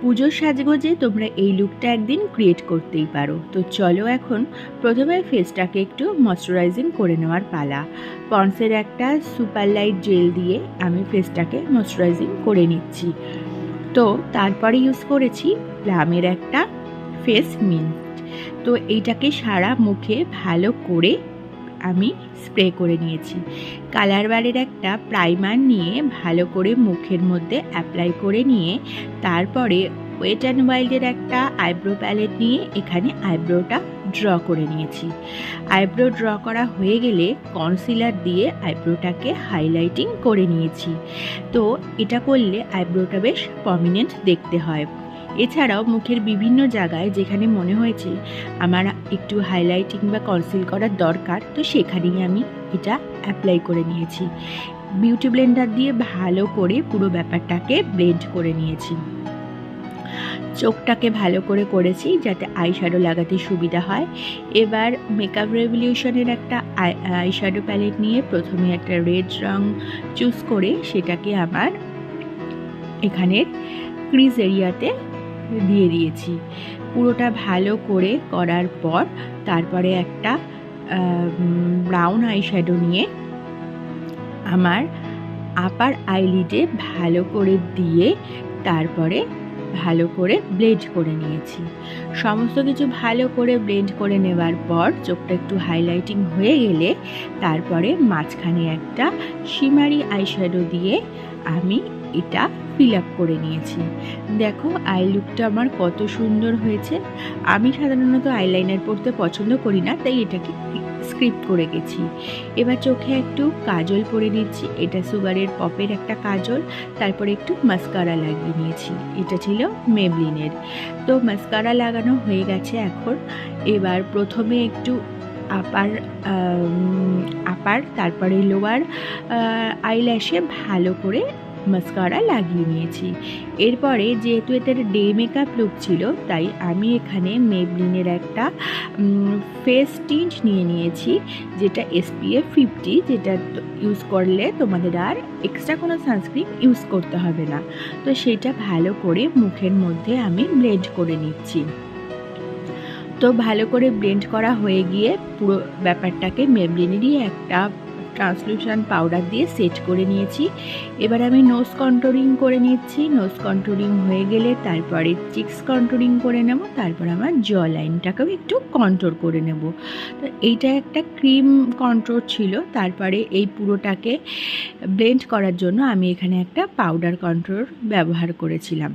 পুজোর সাজগোজে তোমরা এই লুকটা একদিন ক্রিয়েট করতেই পারো। তো চলো এখন প্রথমে ফেসটাকে একটু ময়শ্চারাইজিং করে নেওয়ার পালা। পন্সের একটা সুপার লাইট জেল দিয়ে আমি ফেসটাকে ময়শ্চারাইজিং করে নিচ্ছি। তো তারপরে ইউজ করেছি প্লামের একটা ফেস মিন্ট তো এইটাকে সারা মুখে ভালো করে আমি স্প্রে করে নিয়েছি। কালার বারের একটা প্রাইমার নিয়ে ভালো করে মুখের মধ্যে অ্যাপ্লাই করে নিয়ে তারপরে ওয়েট অ্যান্ড ওয়াইল্ডের একটা আইব্রো প্যালেট নিয়ে এখানে আইব্রোটা ড্র করে নিয়েছি। আইব্রো ড্র করা হয়ে গেলে কনসিলার দিয়ে আইব্রোটাকে হাইলাইটিং করে নিয়েছি। তো এটা করলে আইব্রোটা বেশ প্রমিনেন্ট দেখতে হয়। এছাড়াও মুখের বিভিন্ন জায়গায় যেখানে মনে হয়েছে আমার একটু হাইলাইটিং বা কনসিল করার দরকার, তো সেখানেই আমি এটা অ্যাপ্লাই করে নিয়েছি। বিউটি ব্লেন্ডার দিয়ে ভালো করে পুরো ব্যাপারটাকে ব্লেন্ড করে নিয়েছি। চোখটাকে ভালো করে করেছি যাতে আই শ্যাডো লাগাতে সুবিধা হয়। এবার মেকআপ রেভলিউশনের একটা আই আই শ্যাডো প্যালেট নিয়ে প্রথমে একটা রেড রং চুজ করে সেটাকে আমার এখানের ক্রিজ এরিয়াতে দিয়ে দিয়েছি। পুরোটা ভালো করে করার পর তারপরে একটা ব্রাউন আই শ্যাডো নিয়ে আমার আপার আইলিডে ভালো করে দিয়ে তারপরে ভালো করে ব্লেন্ড করে নিয়েছি। সমস্ত কিছু ভালো করে ব্লেন্ড করে নেওয়ার পর চোখটা একটু হাইলাইটিং হয়ে গেলে তারপরে মাঝখানে একটা শিমারি আইশ্যাডো দিয়ে আমি এটা ফিল আপ করে নিয়েছি। দেখো, আই লুকটা আমার কত সুন্দর হয়েছে। আমি সাধারণত আইলাইনার পরতে পছন্দ করি না, তাই এটাকে স্ক্রিপ্ট করে গেছি। এবার চোখে একটু কাজল পরে নিচ্ছি। এটা সুগারের পপের একটা কাজল, তারপরে একটু মাস্কারা লাগিয়ে নিয়েছি। এটা ছিল মেবলিনের তো মাস্কারা লাগানো হয়ে গেছে এখন। এবার প্রথমে একটু আপার আপার তারপরে লোয়ার আইল্যাশে ভালো করে মাস্কারা লাগিয়ে নিয়েছি। এরপরে যেহেতু এটার ডে মেকআপ লুক ছিল, তাই আমি এখানে মেবলিনের একটা ফেস টিঞ্চ নিয়ে নিয়েছি, যেটা এসপিএফ ফিফটি যেটা ইউজ করলে তোমাদের আর এক্সট্রা কোনো সানস্ক্রিন ইউজ করতে হবে না। তো সেটা ভালো করে মুখের মধ্যে আমি ব্লেন্ড করে নিচ্ছি। তো ভালো করে ব্লেন্ড করা হয়ে গিয়ে পুরো ব্যাপারটাকে মেবলিনেরই একটা ট্রান্সলুশন পাউডার দিয়ে সেট করে নিয়েছি। এবার আমি নোজ কন্ট্রোলিং করে নিচ্ছি। নোজ কন্ট্রোলিং হয়ে গেলে তারপরে চিক্স কন্ট্রোলিং করে নেব, তারপর আমার জ লাইনটাকেও একটু কন্ট্রোল করে নেব। তো এইটা একটা ক্রিম কন্ট্রোল ছিল, তারপরে এই পুরোটাকে ব্লেন্ড করার জন্য আমি এখানে একটা পাউডার কন্ট্রোল ব্যবহার করেছিলাম।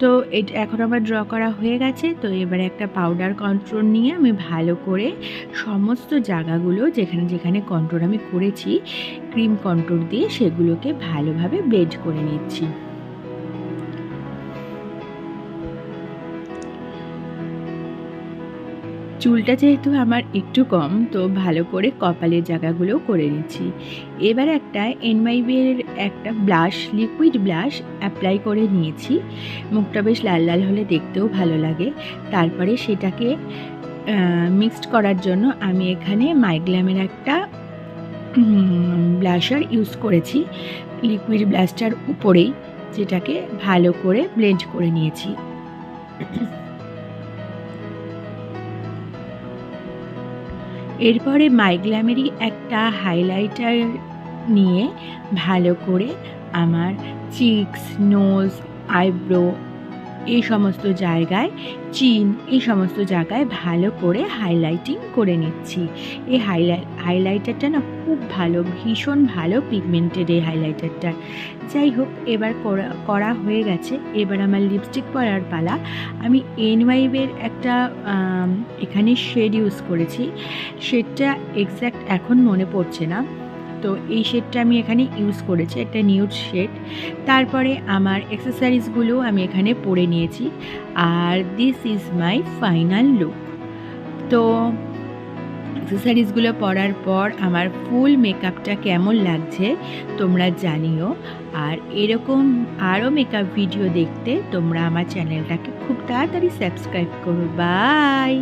তো এটা এখন আমার ড্র করা হয়ে গেছে। তো এবারে একটা পাউডার কন্ট্রোল নিয়ে আমি ভালো করে সমস্ত জায়গাগুলো যেখানে যেখানে কন্ট্রোল আমি করেছি ক্রিম কন্ট্রোল দিয়ে সেগুলোকে ভালোভাবে ব্লেড করে নিচ্ছি। চুলটা যেহেতু আমার একটু কম, তো ভালো করে কপালের জায়গাগুলো করে নিচ্ছি। এবার একটা এনমাইবের একটা ব্লাশ, লিকুইড ব্লাশ অ্যাপ্লাই করে নিয়েছি। মুখটা বেশ লাল লাল হলে দেখতেও ভালো লাগে। তারপরে সেটাকে মিক্সড করার জন্য আমি এখানে মাইগ্ল্যামের একটা ব্লাশার ইউজ করেছি। লিকুইড ব্লাশটার উপরেই যেটাকে ভালো করে ব্লেন্ড করে নিয়েছি। এরপরে মাইগ্ল্যামেরই একটা হাইলাইটার নিয়ে ভালো করে আমার চিক্স নোজ আইব্রো এই সমস্ত জায়গায়, চিন এই সমস্ত জায়গায় ভালো করে হাইলাইটিং করে নিচ্ছি। এই হাইলাই হাইলাইটারটা না খুব ভালো, ভীষণ ভালো পিগমেন্টেড এই হাইলাইটারটা যাই হোক, এবার করা হয়ে গেছে। এবার আমার লিপস্টিক পরার পালা। আমি এন ওয়াইভের একটা এখানে শেড ইউজ করেছি। শেডটা এক্স্যাক্ট এখন মনে পড়ছে না। তো এই শেডটা আমি এখানে ইউজ করেছি, একটা নিউড শেড। তারপরে আমার এক্সেসারিজগুলো আমি এখানে পরে নিয়েছি। আর this is my final look তো অ্যাক্সেসারিজগুলো পরার পর আমার ফুল মেকআপটা কেমন লাগছে তোমরা জানিও। আর এরকম আরও মেকআপ ভিডিও দেখতে তোমরা আমার চ্যানেলটাকে খুব তাড়াতাড়ি সাবস্ক্রাইব করো। বাই